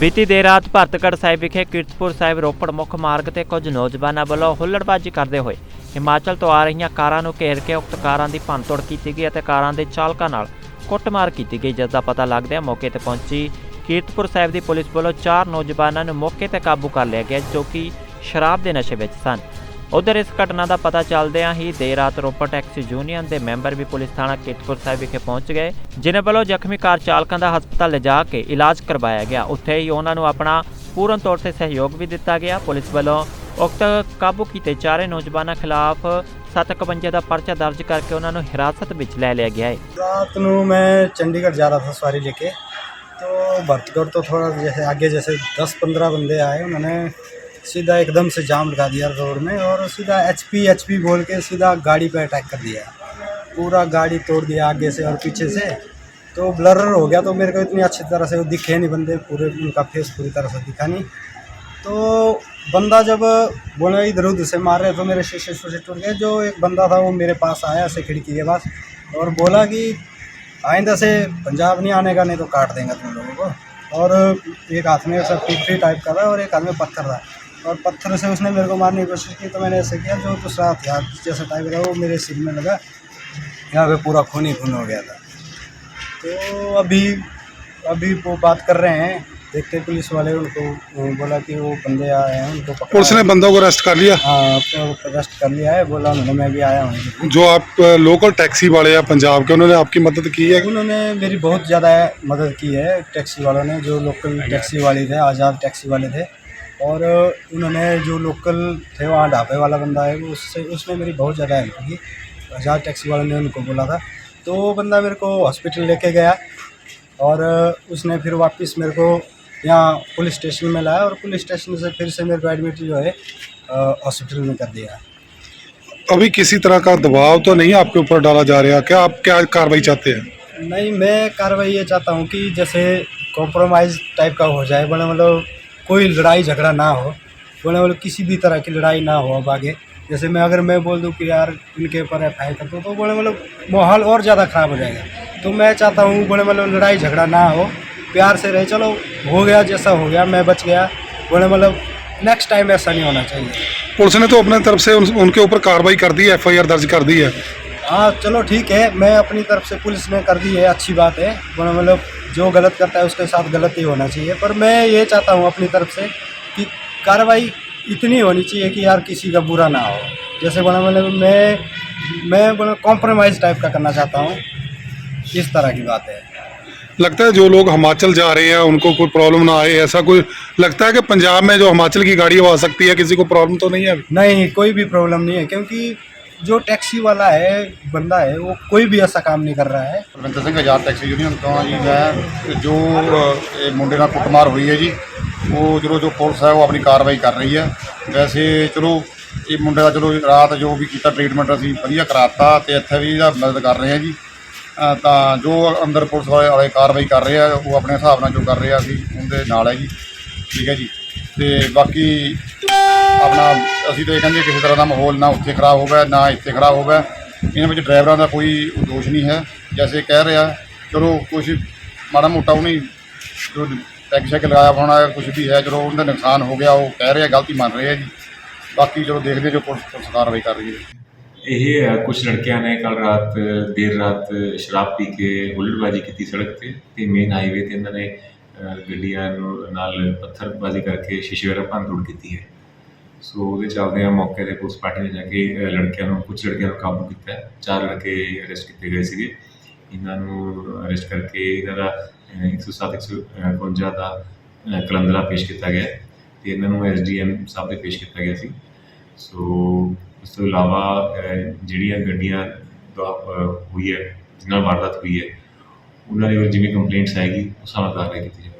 ਬੀਤੀ ਦੇਰ ਰਾਤ ਭਰਤਗੜ੍ਹ ਸਾਹਿਬ ਵਿਖੇ ਕੀਰਤਪੁਰ ਸਾਹਿਬ ਰੋਪੜ ਮੁੱਖ ਮਾਰਗ ਤੇ ਕੁਝ ਨੌਜਵਾਨਾਂ ਵੱਲੋਂ ਹੁੱਲੜਬਾਜ਼ੀ ਕਰਦੇ ਹੋਏ ਹਿਮਾਚਲ ਤੋਂ ਆ ਰਹੀਆਂ ਕਾਰਾਂ ਨੂੰ ਘੇਰ ਕੇ ਉਕਤ ਕਾਰਾਂ ਦੀ ਭੰਨਤੋੜ ਕੀਤੀ ਗਈ ਅਤੇ ਕਾਰਾਂ ਦੇ ਚਾਲਕਾਂ ਨਾਲ ਕੁੱਟਮਾਰ ਕੀਤੀ ਗਈ, ਜਿਸ ਦਾ ਪਤਾ ਲੱਗਦਿਆਂ ਮੌਕੇ ਤੇ ਪਹੁੰਚੀ ਕੀਰਤਪੁਰ ਸਾਹਿਬ ਦੀ ਪੁਲਿਸ ਵੱਲੋਂ ਚਾਰ ਨੌਜਵਾਨਾਂ ਨੂੰ ਮੌਕੇ ਤੇ ਕਾਬੂ ਕਰ ਲਿਆ ਗਿਆ, ਜੋ ਕਿ ਸ਼ਰਾਬ ਦੇ ਨਸ਼ੇ ਵਿੱਚ ਸਨ। ਉਧਰ ਇਸ ਘਟਨਾ ਦਾ ਪਤਾ ਚੱਲਦਿਆਂ ਹੀ ਦੇਰ ਰਾਤ ਰੋਪੜ ਟੈਕਸੀ ਯੂਨੀਅਨ ਦੇ ਮੈਂਬਰ ਵੀ ਪੁਲਿਸ ਥਾਣਾ ਕੀਰਤਪੁਰ ਸਾਹਿਬ ਵਿਖੇ ਪਹੁੰਚ ਗਏ ਜਿਨ੍ਹਾਂ ਵੱਲੋਂ ਜ਼ਖਮੀ ਕਾਰ ਚਾਲਕਾਂ ਦਾ ਹਸਪਤਾਲ ਲਿਜਾ ਕੇ ਇਲਾਜ ਕਰਵਾਇਆ ਗਿਆ ਉੱਥੇ ਹੀ ਉਹਨਾਂ ਨੂੰ ਆਪਣਾ ਪੂਰਨ ਤੌਰ ਤੇ ਸਹਿਯੋਗ ਵੀ ਦਿੱਤਾ ਗਿਆ ਪੁਲਿਸ ਵੱਲੋਂ ਉਕਤ ਕਾਬੂ ਕੀਤੇ ਚਾਰੇ ਨੌਜਵਾਨਾਂ ਖਿਲਾਫ 751 ਦਾ ਪਰਚਾ ਦਰਜ ਕਰਕੇ ਉਹਨਾਂ ਨੂੰ ਹਿਰਾਸਤ ਵਿੱਚ ਲੈ ਲਿਆ ਗਿਆ ਹੈ रात ਨੂੰ मैं चंडीगढ़ जा रहा था सवारी लेके तो भरतगढ़ तो थोड़ा जैसे आगे जैसे दस पंद्रह बंदे आए उन्होंने सीधा एकदम से जाम लगा दिया रोड में और सीधा एच पी एच पी बोल के सीधा गाड़ी पे अटैक कर दिया। पूरा गाड़ी तोड़ दिया आगे से और पीछे से। तो ब्लर हो गया तो मेरे को इतनी अच्छी तरह से वो दिखे नहीं बंदे, पूरे उनका फेस पूरी तरह से दिखा नहीं। तो बंदा जब बोला इधर उधर से मार रहे तो मेरे शीशे शूशे टूट गए। जो एक बंदा था, वो मेरे पास आया ऐसे खिड़की के पास और बोला कि आइंदा से पंजाब नहीं आने का नहीं तो काट देंगे तुम लोगों को। और एक हाथ में सब टिकरी टाइप का था और एक हाथ में पत्थर था। और पत्थर से उसने मेरे को मारने की कोशिश की तो मैंने ऐसे किया जो दूसरा हथियार जैसा टाइप था वो मेरे सिर में लगा। यहाँ पे पूरा खून ही खून हो गया था। तो अभी अभी वो बात कर रहे हैं देखते पुलिस वाले उनको बोला कि वो बंदे आए हैं उनको पुलिस ने बंदों को अरेस्ट कर लिया? हाँ तो अरेस्ट कर लिया है बोला उन्होंने मैं भी आया हूँ। जो आप लोकल टैक्सी वाले हैं पंजाब के उन्होंने आपकी मदद की है? उन्होंने मेरी बहुत ज़्यादा मदद की है टैक्सी वालों ने जो लोकल टैक्सी वाले थे आज़ाद टैक्सी वाले थे। और उन्होंने जो लोकल थे वहाँ ढाबे वाला बंदा है उससे उसने मेरी बहुत ज़्यादा हेल्प की। आज़ाद टैक्सी वालों ने उनको बोला था। तो वो बंदा मेरे को हॉस्पिटल लेके गया और उसने फिर वापस मेरे को यहाँ पुलिस स्टेशन में लाया और पुलिस स्टेशन से फिर से मेरे को एडमिट जो है हॉस्पिटल में कर दिया। अभी किसी तरह का दबाव तो नहीं आपके ऊपर डाला जा रहा क्या आप क्या कार्रवाई चाहते हैं? नहीं मैं कार्रवाई ये चाहता हूँ कि जैसे कॉम्प्रोमाइज़ टाइप का हो जाए बोले मतलब कोई लड़ाई झगड़ा ना हो बोले मतलब किसी भी तरह की लड़ाई ना हो अब आगे। जैसे मैं अगर मैं बोल दूँ कि यार इनके ऊपर एफ़ आई कर दो तो बोले मतलब माहौल और ज़्यादा ख़राब हो जाएगा। तो मैं चाहता हूँ बोले मतलब लड़ाई झगड़ा ना हो प्यार से रहे। चलो हो गया जैसा हो गया मैं बच गया। बोले मतलब नेक्स्ट टाइम ऐसा नहीं होना चाहिए। पुलिस ने तो अपने तरफ़ से उन, उनके ऊपर कार्रवाई कर दी है एफआईआर दर्ज कर दी है। हाँ चलो ठीक है मैं अपनी तरफ़ से पुलिस ने कर दी है अच्छी बात है। मतलब जो गलत करता है उसके साथ गलत ही होना चाहिए। पर मैं ये चाहता हूँ अपनी तरफ़ से कि कार्रवाई इतनी होनी चाहिए कि यार किसी का बुरा ना हो। जैसे बोला मतलब मैं मैं बोला कॉम्प्रोमाइज़ टाइप का करना चाहता हूँ। इस तरह की बात है। लगता है जो लोग हिमाचल जा रहे हैं उनको कोई प्रॉब्लम ना आए ऐसा कोई लगता है कि पंजाब में जो हिमाचल की गाड़ी वो आ सकती है किसी को प्रॉब्लम तो नहीं है अभी? नहीं कोई भी प्रॉब्लम नहीं है क्योंकि जो टैक्सी वाला है बंदा है वो कोई भी ऐसा काम नहीं कर रहा है ਰਵਿੰਦਰ ਸਿੰਘ ਆਜ਼ਾਦ ਟੈਕਸੀ ਯੂਨੀਅਨ ਤੋਂ ਹਾਂ ਜੀ ਮੈਂ ਜੋ ਅ, ਇਹ ਮੁੰਡੇ ਨਾਲ ਕੁੱਟਮਾਰ ਹੋਈ ਹੈ ਜੀ ਉਹ ਚਲੋ ਜੋ ਪੁਲਿਸ ਹੈ ਉਹ ਆਪਣੀ ਕਾਰਵਾਈ ਕਰ ਰਹੀ ਹੈ ਵੈਸੇ ਚਲੋ ਇਹ ਮੁੰਡੇ ਦਾ ਚਲੋ ਰਾਤ ਜੋ ਵੀ ਕੀਤਾ ਟ੍ਰੀਟਮੈਂਟ ਅਸੀਂ ਵਧੀਆ ਕਰਾਤਾ ਤੇ ਇੱਥੇ ਵੀ ਇਹਦਾ ਮਦਦ ਕਰ ਰਹੇ ਹਾਂ ਜੀ ਅ, ਤਾਂ ਜੋ ਅੰਦਰ ਪੁਲਿਸ ਵਾਲੇ ਵਾਲੇ ਕਾਰਵਾਈ ਕਰ ਰਹੇ ਆ ਉਹ ਆਪਣੇ ਹਿਸਾਬ ਨਾਲ ਜੋ ਕਰ ਰਹੇ ਆ ਅਸੀਂ ਉਹਦੇ ਨਾਲ ਹੈ ਜੀ ਠੀਕ ਹੈ ਜੀ ਤੇ ਬਾਕੀ ਆਪਣਾ ਅਸੀਂ ਤਾਂ ਇਹ ਕਹਿੰਦੇ ਕਿਸੇ ਤਰ੍ਹਾਂ ਦਾ ਮਾਹੌਲ ਨਾ ਉੱਥੇ ਖਰਾਬ ਹੋਵੇ ਨਾ ਇੱਥੇ ਖਰਾਬ ਹੋਵੇ। ਇਹਨਾਂ ਵਿੱਚ ਡਰਾਈਵਰਾਂ ਦਾ ਕੋਈ ਦੋਸ਼ ਨਹੀਂ ਹੈ। ਜੈਸੇ ਕਹਿ ਰਿਹਾ ਚਲੋ ਕੁਛ ਮਾੜਾ ਮੋਟਾ ਉਹਨੇ ਜੋ ਟੈਗ ਸ਼ੈਕ ਲਗਾਇਆ ਹੋਣਾ ਕੁਝ ਵੀ ਹੈ ਚਲੋ ਉਹਦਾ ਨੁਕਸਾਨ ਹੋ ਗਿਆ ਉਹ ਕਹਿ ਰਿਹਾ ਗਲਤੀ ਮੰਨ ਰਿਹਾ ਜੀ। ਬਾਕੀ ਚਲੋ ਦੇਖਦੇ ਜੋ ਪੁਲਿਸ ਪੁਲਿਸ ਕਾਰਵਾਈ ਕਰ ਰਹੀ ਹੈ। ਇਹ ਅ, ਕੁਝ ਲੜਕਿਆਂ ਨੇ ਕੱਲ ਰਾਤ ਦੇਰ ਰਾਤ ਸ਼ਰਾਬ ਪੀ ਕੇ ਹੁੱਲੜਬਾਜ਼ੀ ਕੀਤੀ ਸੜਕ ਤੇ ਤੇ ਮੇਨ ਹਾਈਵੇ ਤੇ ਇਹਨਾਂ ਨੇ ਗੱਡੀਆਂ ਨੂੰ ਨਾਲ ਪੱਥਰਬਾਜ਼ੀ ਕਰਕੇ ਸ਼ੀਸ਼ੇ ਵਗੈਰਾ ਭੰਨ ਕੀਤੀ ਹੈ। ਸੋ ਉਹਦੇ ਚੱਲਦੇ ਆ ਮੌਕੇ ਤੇ ਪੁਲਿਸ ਪਾਰਟੀ ਨੇ ਜਾ ਕੇ ਅ, ਲੜਕਿਆਂ ਨੂੰ ਕੁਝ ਲੜਕਿਆਂ ਨੂੰ ਕਾਬੂ ਕੀਤਾ। ਹੈ। ਚਾਰ ਲੜਕੇ ਅਰੈਸਟ ਕੀਤੇ ਗਏ ਸੀਗੇ। ਇਹਨਾਂ ਨੂੰ ਅਰੈਸਟ ਕਰਕੇ ਇਹਨਾਂ ਦਾ ਅ, 107 151 ਦਾ ਅ, ਕਲੰਦਰਾ ਪੇਸ਼ ਕੀਤਾ ਗਿਆ। ਹੈ ਤੇ ਇਹਨਾਂ ਨੂੰ ਐਸਡੀਐਮ ਸਾਹਿਬ ਦੇ ਪੇਸ਼ ਕੀਤਾ ਗਿਆ ਸੀ। ਸੋ ਇਸ ਤੋਂ ਇਲਾਵਾ ਅਹ, ਜਿਹੜੀਆਂ ਗੱਡੀਆਂ ਦਾ ਅਹ, ਹੋਈ ਹੈ ਜਿਨ੍ਹਾਂ ਨਾਲ ਵਾਰਦਾਤ ਹੋਈ ਹੈ ਉਹਨਾਂ ਦੇ ਜਿਵੇਂ ਕੰਪਲੇਂਟਸ ਆਏਗੀ ਉਸ ਹਿਸਾਬ ਨਾਲ ਕਾਰਵਾਈ ਕੀਤੀ ਜਾਵੇਗੀ।